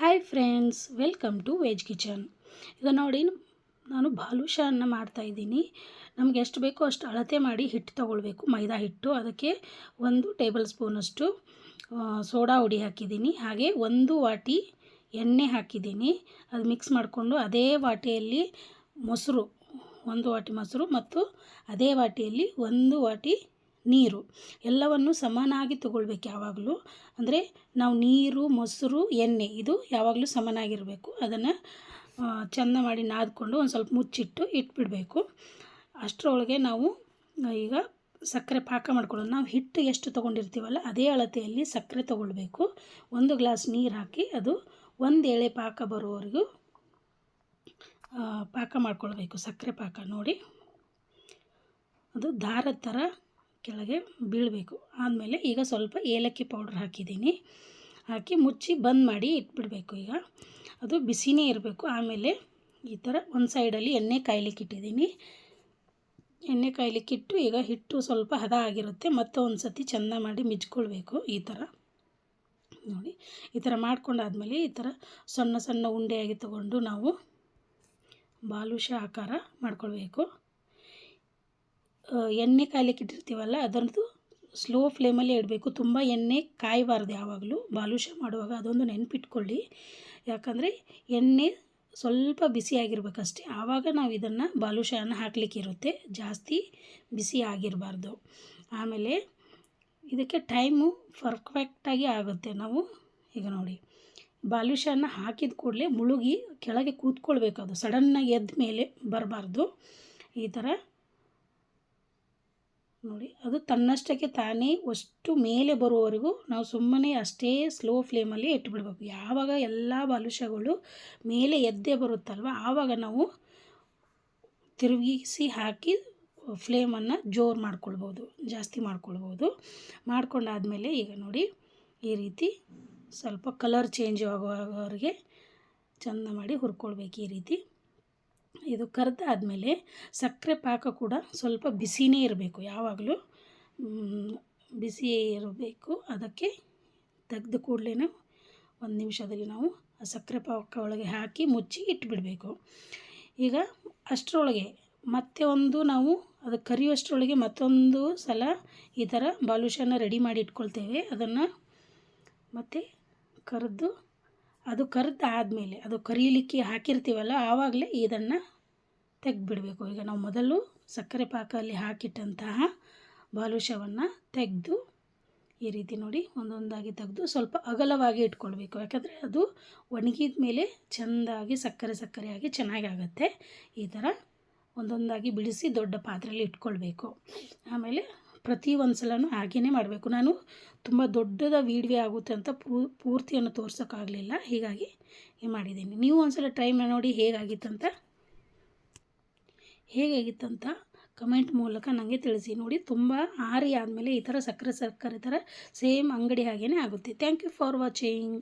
Hi friends welcome to veg kitchen ಈಗ ನೋಡಿ, ನಾನು ಬಾಲುಷಾನ ಮಾಡ್ತಾಯಿದ್ದೀನಿ ನಮ್ಗೆ ಎಷ್ಟು ಬೇಕೋ ಅಷ್ಟು ಅಳತೆ ಮಾಡಿ ಹಿಟ್ಟು ತೊಗೊಳ್ಬೇಕು. ಮೈದಾ ಹಿಟ್ಟು, ಅದಕ್ಕೆ ಒಂದು ಟೇಬಲ್ ಸ್ಪೂನಷ್ಟು ಸೋಡಾ ಹುಡಿ ಹಾಕಿದ್ದೀನಿ. ಹಾಗೆ ಒಂದು ವಾಟಿ ಎಣ್ಣೆ ಹಾಕಿದ್ದೀನಿ. ಅದು ಮಿಕ್ಸ್ ಮಾಡಿಕೊಂಡು ಅದೇ ವಾಟಿಯಲ್ಲಿ ಮೊಸರು, ಒಂದು ವಾಟಿ ಮೊಸರು ಮತ್ತು ಅದೇ ವಾಟಿಯಲ್ಲಿ ಒಂದು ವಾಟಿ ನೀರು ಎಲ್ಲವನ್ನು ಸಮನಾಗಿ ತಗೊಳ್ಬೇಕು ಯಾವಾಗಲೂ. ಅಂದರೆ ನಾವು ನೀರು, ಮೊಸರು, ಎಣ್ಣೆ ಇದು ಯಾವಾಗಲೂ ಸಮನಾಗಿರಬೇಕು. ಅದನ್ನು ಚೆಂದ ಮಾಡಿ ನಾದ್ಕೊಂಡು ಒಂದು ಸ್ವಲ್ಪ ಮುಚ್ಚಿಟ್ಟು ಇಟ್ಬಿಡಬೇಕು. ಅಷ್ಟರೊಳಗೆ ನಾವು, ಈಗ ಸಕ್ಕರೆ ಪಾಕ ಮಾಡ್ಕೊಳ್ಳೋದು. ನಾವು ಹಿಟ್ಟು ಎಷ್ಟು ತೊಗೊಂಡಿರ್ತೀವಲ್ಲ ಅದೇ ಅಳತೆಯಲ್ಲಿ ಸಕ್ಕರೆ ತೊಗೊಳ್ಬೇಕು. ಒಂದು ಗ್ಲಾಸ್ ನೀರು ಹಾಕಿ ಅದು ಒಂದು ಎಳೆ ಪಾಕ ಬರುವವರೆಗೂ ಪಾಕ ಮಾಡ್ಕೊಳ್ಬೇಕು ಸಕ್ಕರೆ ಪಾಕ ನೋಡಿ. ಅದು ದಾರದ ಥರ ಕೆಳಗೆ ಬೀಳಬೇಕು. ಆದಮೇಲೆ ಈಗ ಸ್ವಲ್ಪ ಏಲಕ್ಕಿ ಪೌಡ್ರ್ ಹಾಕಿದ್ದೀನಿ. ಹಾಕಿ ಮುಚ್ಚಿ ಬಂದ್ ಮಾಡಿ ಇಟ್ಬಿಡಬೇಕು ಈಗ. ಅದು ಬಿಸಿನೇ ಇರಬೇಕು. ಆಮೇಲೆ ಈ ಥರ ಒಂದು ಸೈಡಲ್ಲಿ ಎಣ್ಣೆ ಕಾಯ್ಲಿಕ್ಕೆ ಇಟ್ಟಿದ್ದೀನಿ. ಎಣ್ಣೆ ಕಾಯ್ಲಿಕ್ಕೆ ಇಟ್ಟು ಈಗ ಹಿಟ್ಟು ಸ್ವಲ್ಪ ಹದ ಆಗಿರುತ್ತೆ. ಮತ್ತೆ ಒಂದು ಸತಿ ಚೆಂದ ಮಾಡಿ ಮಿಜ್ಕೊಳ್ಬೇಕು ಈ ಥರ. ನೋಡಿ, ಈ ಥರ ಮಾಡ್ಕೊಂಡಾದ್ಮೇಲೆ ಈ ಥರ ಸಣ್ಣ ಸಣ್ಣ ಉಂಡೆಯಾಗಿ ತಗೊಂಡು ನಾವು ಬಾಲುಷ ಆಕಾರ ಮಾಡ್ಕೊಳ್ಬೇಕು. ಎಣ್ಣೆ ಕಾಯ್ಲಿಕ್ಕೆ ಇಟ್ಟಿರ್ತೀವಲ್ಲ, ಅದರದ್ದು ಸ್ಲೋ ಫ್ಲೇಮಲ್ಲೇ ಇಡಬೇಕು. ತುಂಬ ಎಣ್ಣೆ ಕಾಯಬಾರ್ದು ಯಾವಾಗಲೂ. ಬಾಲುಷ ಮಾಡುವಾಗ ಅದೊಂದು ನೆನಪಿಟ್ಕೊಳ್ಳಿ. ಯಾಕಂದರೆ ಎಣ್ಣೆ ಸ್ವಲ್ಪ ಬಿಸಿ ಆಗಿರ್ಬೇಕಷ್ಟೇ. ಆವಾಗ ನಾವು ಇದನ್ನು ಬಾಲುಷಾನ ಹಾಕಲಿಕ್ಕಿರುತ್ತೆ ಜಾಸ್ತಿ ಬಿಸಿ ಆಗಿರಬಾರ್ದು. ಆಮೇಲೆ ಇದಕ್ಕೆ ಟೈಮು ಪರ್ಫೆಕ್ಟಾಗಿ ಆಗುತ್ತೆ. ನಾವು ಈಗ ನೋಡಿ ಬಾಲುಷಾನ ಹಾಕಿದ ಕೂಡಲೇ ಮುಳುಗಿ ಕೆಳಗೆ ಕೂತ್ಕೊಳ್ಬೇಕು. ಅದು ಸಡನ್ನಾಗಿ ಎದ್ದ ಮೇಲೆ ಬರಬಾರ್ದು. ಈ ಥರ ನೋಡಿ, ಅದು ತನ್ನಷ್ಟಕ್ಕೆ ತಾನೇ ಅಷ್ಟು ಮೇಲೆ ಬರುವವರೆಗೂ ನಾವು ಸುಮ್ಮನೆ ಅಷ್ಟೇ ಸ್ಲೋ ಫ್ಲೇಮಲ್ಲಿ ಇಟ್ಬಿಡ್ಬೇಕು ಯಾವಾಗ ಎಲ್ಲ ಬಲುಷಗಳು ಮೇಲೆ ಎದ್ದೇ ಬರುತ್ತಲ್ವ, ಆವಾಗ ನಾವು ತಿರುಗಿಸಿ ಹಾಕಿ ಫ್ಲೇಮನ್ನು ಜೋರು ಮಾಡ್ಕೊಳ್ಬೋದು, ಜಾಸ್ತಿ ಮಾಡ್ಕೊಳ್ಬೋದು. ಮಾಡ್ಕೊಂಡಾದಮೇಲೆ ಈಗ ನೋಡಿ, ಈ ರೀತಿ ಸ್ವಲ್ಪ ಕಲರ್ ಚೇಂಜ್ ಆಗುವವರೆಗೆ ಚಂದ ಮಾಡಿ ಹುರ್ಕೊಳ್ಬೇಕು ಈ ರೀತಿ. ಇದು ಕರೆದಾದಮೇಲೆ ಸಕ್ಕರೆ ಪಾಕ ಕೂಡ ಸ್ವಲ್ಪ ಬಿಸಿನೇ ಇರಬೇಕು. ಯಾವಾಗಲೂ ಬಿಸಿ ಇರಬೇಕು. ಅದಕ್ಕೆ ತೆಗೆದು ಕೂಡಲೇ ಒಂದು ನಿಮಿಷದಲ್ಲಿ ನಾವು ಆ ಸಕ್ಕರೆ ಪಾಕ ಒಳಗೆ ಹಾಕಿ ಮುಚ್ಚಿ ಇಟ್ಬಿಡಬೇಕು. ಈಗ ಅಷ್ಟರೊಳಗೆ ಮತ್ತೆ ಒಂದು ನಾವು ಅದು ಕರಿಯುವಷ್ಟರೊಳಗೆ ಮತ್ತೊಂದು ಸಲ ಈ ಥರ ಬಾಲುಷನ ರೆಡಿ ಮಾಡಿ ಇಟ್ಕೊಳ್ತೇವೆ. ಅದನ್ನು ಮತ್ತು ಕರೆದು, ಅದು ಕರೆದು ಆದಮೇಲೆ ಅದು ಕರೀಲಿಕ್ಕೆ ಹಾಕಿರ್ತೀವಲ್ಲ, ಆವಾಗಲೇ ಇದನ್ನು ತೆಗೆದ್ಬಿಡಬೇಕು. ಈಗ ನಾವು ಮೊದಲು ಸಕ್ಕರೆ ಪಾಕಲ್ಲಿ ಹಾಕಿಟ್ಟಂತಹ ಬಾಲುಷವನ್ನು ತೆಗೆದು ಈ ರೀತಿ ನೋಡಿ ಒಂದೊಂದಾಗಿ ತೆಗೆದು ಸ್ವಲ್ಪ ಅಗಲವಾಗಿ ಇಟ್ಕೊಳ್ಬೇಕು. ಯಾಕಂದರೆ ಅದು ಒಣಗಿದ ಮೇಲೆ ಚೆಂದಾಗಿ ಸಕ್ಕರೆ ಸಕ್ಕರೆಯಾಗಿ ಚೆನ್ನಾಗಿ ಆಗುತ್ತೆ ಈ ಥರ ಒಂದೊಂದಾಗಿ ಬಿಡಿಸಿ ದೊಡ್ಡ ಪಾತ್ರೆಯಲ್ಲಿ ಇಟ್ಕೊಳ್ಬೇಕು. ಆಮೇಲೆ ಪ್ರತಿ ಒಂದು ಸಲನೂ ಹಾಗೆಯೇ ಮಾಡಬೇಕು. ನಾನು ತುಂಬ ದೊಡ್ಡದ ವೀಡಿಯೋ ಆಗುತ್ತೆ ಅಂತ ಪೂರ್ತಿಯನ್ನು ತೋರ್ಸೋಕ್ಕಾಗಲಿಲ್ಲ. ಹೀಗಾಗಿ ಹೀಗೆ ಮಾಡಿದ್ದೀನಿ. ನೀವು ಒಂದು ಸಲ ಟ್ರೈ ಮಾಡಿ ನೋಡಿ ಹೇಗಾಗಿತ್ತಂತ. ಹೇಗಾಗಿತ್ತಂತ ಕಮೆಂಟ್ ಮೂಲಕ ನನಗೆ ತಿಳಿಸಿ. ನೋಡಿ, ತುಂಬ ಆರಿ ಆದಮೇಲೆ ಈ ಥರ ಸಕ್ಕರೆ ಸಕ್ಕರೆ ಥರ ಸೇಮ್ ಅಂಗಡಿ ಹಾಗೇ ಆಗುತ್ತೆ. Thank you for watching